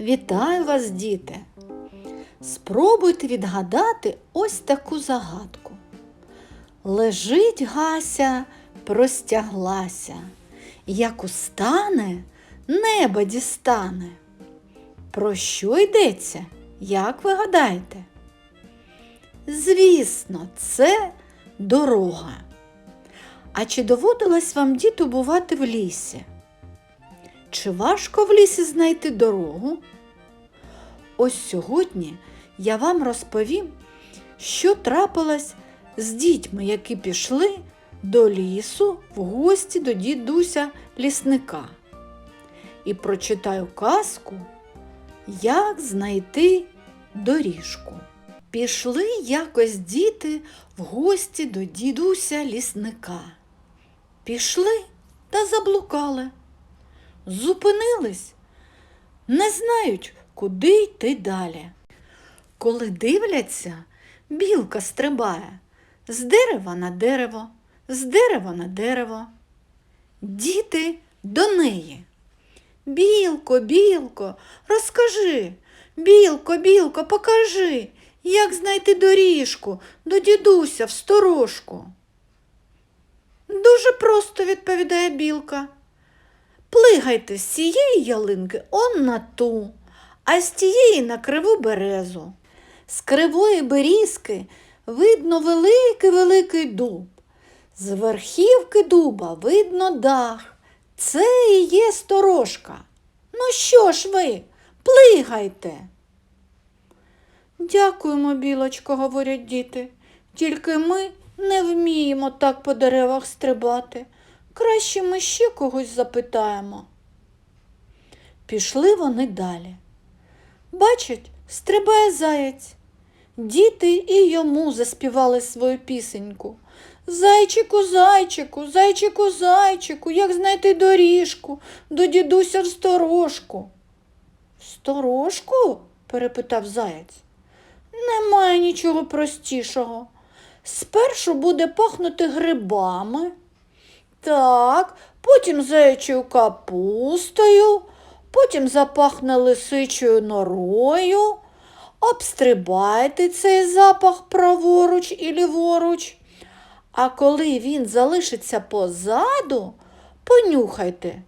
Вітаю вас, діти! Спробуйте відгадати ось таку загадку. Лежить Гася, простяглася, як устане, неба дістане. Про що йдеться, як ви гадаєте? Звісно, це дорога. А чи доводилось вам діти бувати в лісі? Чи важко в лісі знайти дорогу? Ось сьогодні я вам розповім, що трапилось з дітьми, які пішли до лісу в гості до дідуся лісника. І прочитаю казку, як знайти доріжку. Пішли якось діти в гості до дідуся лісника. Пішли та заблукали. Зупинились, не знають, куди йти далі. Коли дивляться, білка стрибає з дерева на дерево, з дерева на дерево. Діти до неї. Білко, білко, розкажи, білко, білко, покажи, як знайти доріжку до дідуся в сторожку. Дуже просто, відповідає білка. Плигайте з цієї ялинки он на ту, а з тієї на криву березу. З кривої берізки видно великий-великий дуб. З верхівки дуба видно дах. Це і є сторожка. Ну що ж ви, плигайте. Дякуємо, білочко, говорять діти. Тільки ми не вміємо так по деревах стрибати. Краще ми ще когось запитаємо. Пішли вони далі. Бачать, стрибає заєць. Діти і йому заспівали свою пісеньку. Зайчику, зайчику, зайчику, зайчику, як знайти доріжку до дідуся в сторожку. В сторожку? перепитав заєць. Немає нічого простішого. Спершу буде пахнути грибами. Так, потім заячою капустою, потім запахне лисичою норою. Обстрибайте цей запах праворуч і ліворуч. А коли він залишиться позаду, понюхайте.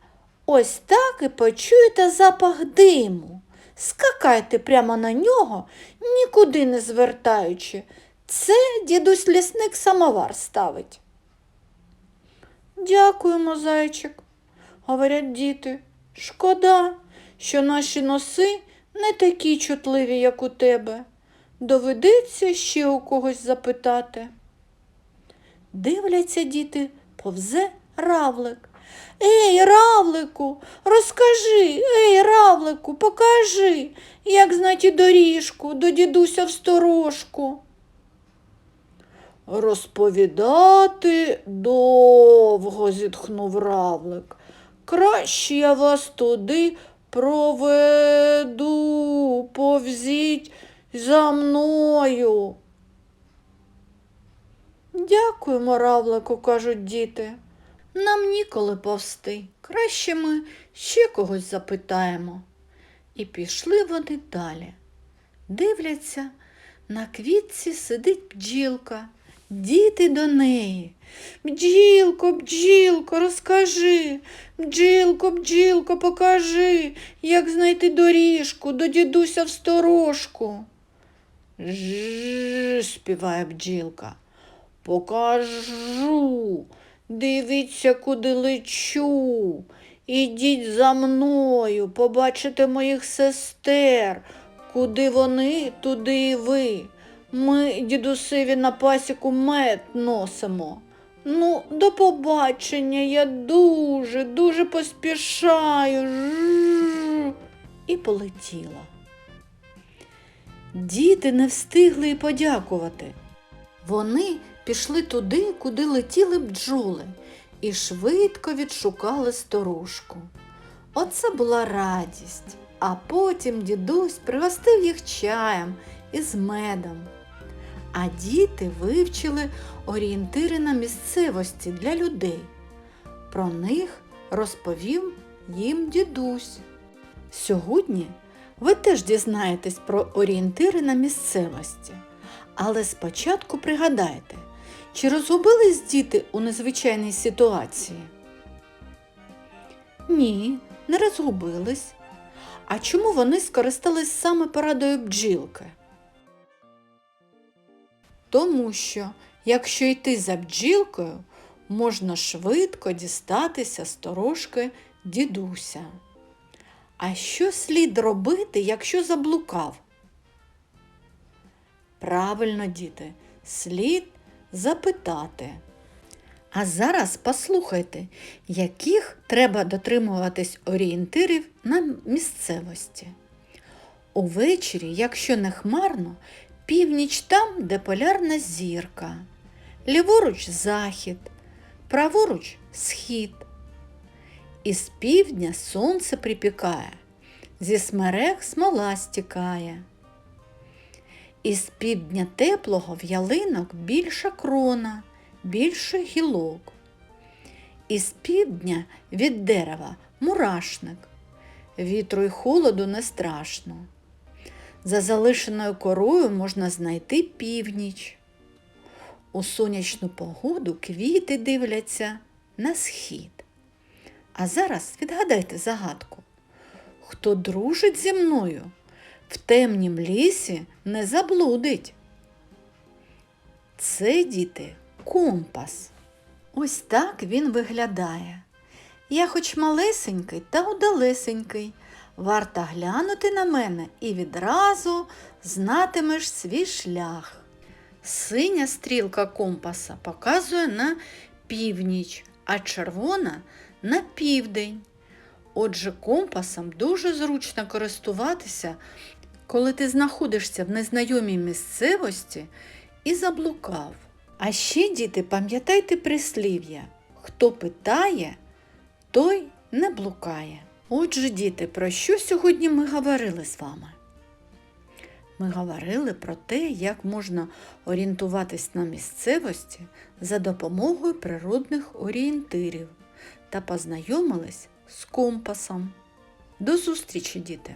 Ось так і почуєте запах диму. Скакайте прямо на нього, нікуди не звертаючи. Це дідусь лісник самовар ставить. Дякуємо, зайчик, говорять діти. Шкода, що наші носи не такі чутливі, як у тебе. Доведеться ще у когось запитати. Дивляться діти, повзе равлик. Ей, равлику, розкажи, ей, равлику, покажи, як знайти доріжку до дідуся в сторожку. Розповідати довго, зітхнув равлик. Краще я вас туди проведу, повзіть за мною. Дякуємо, равлику, кажуть діти. Нам ніколи повсти. Краще ми ще когось запитаємо. І пішли вони далі. Дивляться, на квітці сидить бджілка. Діти до неї. Бджілко, бджілко, розкажи, бджілко, бджілко, покажи, як знайти доріжку до дідуся в сторожку. Ж, співає бджілка. Покажу. Дивіться, куди лечу. Ідіть за мною, побачите моїх сестер. Куди вони, туди і ви. Ми дідусеві на пасіку мед носимо. Ну, до побачення, я дуже, дуже поспішаю. Жу. І полетіла. Діти не встигли й подякувати. Вони пішли туди, куди летіли бджоли, і швидко відшукали сторожку. Оце була радість, а потім дідусь пригостив їх чаєм із медом. А діти вивчили орієнтири на місцевості для людей. Про них розповів їм дідусь. Сьогодні ви теж дізнаєтесь про орієнтири на місцевості. Але спочатку пригадайте, чи розгубились діти у незвичайній ситуації? Ні, не розгубились. А чому вони скористались саме порадою бджілки? Тому що, якщо йти за бджілкою, можна швидко дістатися сторожки дідуся. А що слід робити, якщо заблукав? Правильно, діти, слід запитати. А зараз послухайте, яких треба дотримуватись орієнтирів на місцевості. Увечері, якщо не хмарно, північ там, де полярна зірка, ліворуч захід, праворуч схід. Із півдня сонце припікає, зі смерег смола стікає. Із півдня теплого в ялинок більша крона, більше гілок. Із півдня від дерева мурашник, вітру й холоду не страшно. За залишеною корою можна знайти північ. У сонячну погоду квіти дивляться на схід. А зараз відгадайте загадку. Хто дружить зі мною, в темнім лісі не заблудить. Це, діти, компас. Ось так він виглядає. Я хоч малесенький та удалесенький. Варто глянути на мене і відразу знатимеш свій шлях. Синя стрілка компаса показує на північ, а червона на південь. Отже, компасом дуже зручно користуватися, коли ти знаходишся в незнайомій місцевості і заблукав. А ще, діти, пам'ятайте прислів'я хто питає, той не блукає. Отже, діти, про що сьогодні ми говорили з вами? Ми говорили про те, як можна орієнтуватись на місцевості за допомогою природних орієнтирів та познайомились з компасом. До зустрічі, діти!